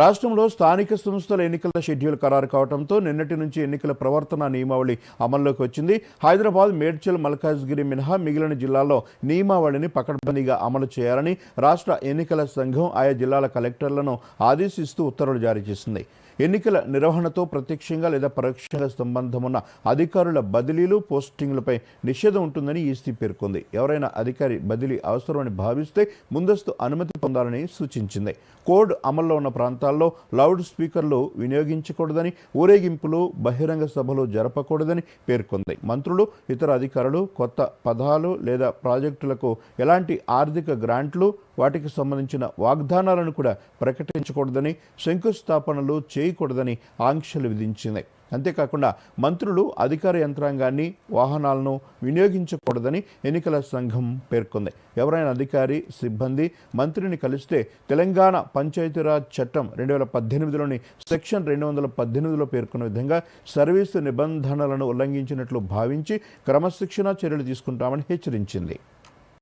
రాష్ట్రంలో స్థానిక సంస్థల ఎన్నికల షెడ్యూల్ ఖరారు కావడంతో నిన్నటి నుంచి ఎన్నికల ప్రవర్తన నియమావళి అమల్లోకి వచ్చింది. హైదరాబాద్ మేడ్చల్ మల్కాజ్గిరి మినహా మిగిలిన జిల్లాల్లో నియమావళిని పకడ్బందీగా అమలు చేయాలని రాష్ట్ర ఎన్నికల సంఘం ఆయా జిల్లాల కలెక్టర్లను ఆదేశిస్తూ ఉత్తర్వులు జారీ చేసింది. ఎన్నికల నిర్వహణతో ప్రత్యక్షంగా లేదా పరోక్షంగా సంబంధం ఉన్న అధికారుల బదిలీలు పోస్టింగ్లపై నిషేధం ఉంటుందని ఈసీ పేర్కొంది. ఎవరైనా అధికారి బదిలీ అవసరమని భావిస్తే ముందస్తు అనుమతి పొందాలని సూచించింది. కోడ్ అమల్లో ఉన్న ప్రాంతాల్లో లౌడ్ స్పీకర్లు వినియోగించకూడదని ఊరేగింపులు బహిరంగ సభలు జరపకూడదని పేర్కొంది. మంత్రులు ఇతర అధికారులు కొత్త పదాలు లేదా ప్రాజెక్టులకు ఎలాంటి ఆర్థిక గ్రాంట్లు వాటికి సంబంధించిన వాగ్దానాలను కూడా ప్రకటించకూడదని శంకుస్థాపనలు చేయకూడదని ఆంక్షలు విధించింది. అంతేకాకుండా మంత్రులు అధికార యంత్రాంగాన్ని వాహనాలను వినియోగించకూడదని ఎన్నికల సంఘం పేర్కొంది. ఎవరైనా అధికారి సిబ్బంది మంత్రిని కలిస్తే తెలంగాణ పంచాయతీరాజ్ చట్టం రెండు వేల పద్దెనిమిదిలోని సెక్షన్ రెండు వందల పద్దెనిమిదిలో పేర్కొన్న విధంగా సర్వీసు నిబంధనలను ఉల్లంఘించినట్లు భావించి క్రమశిక్షణా చర్యలు తీసుకుంటామని హెచ్చరించింది.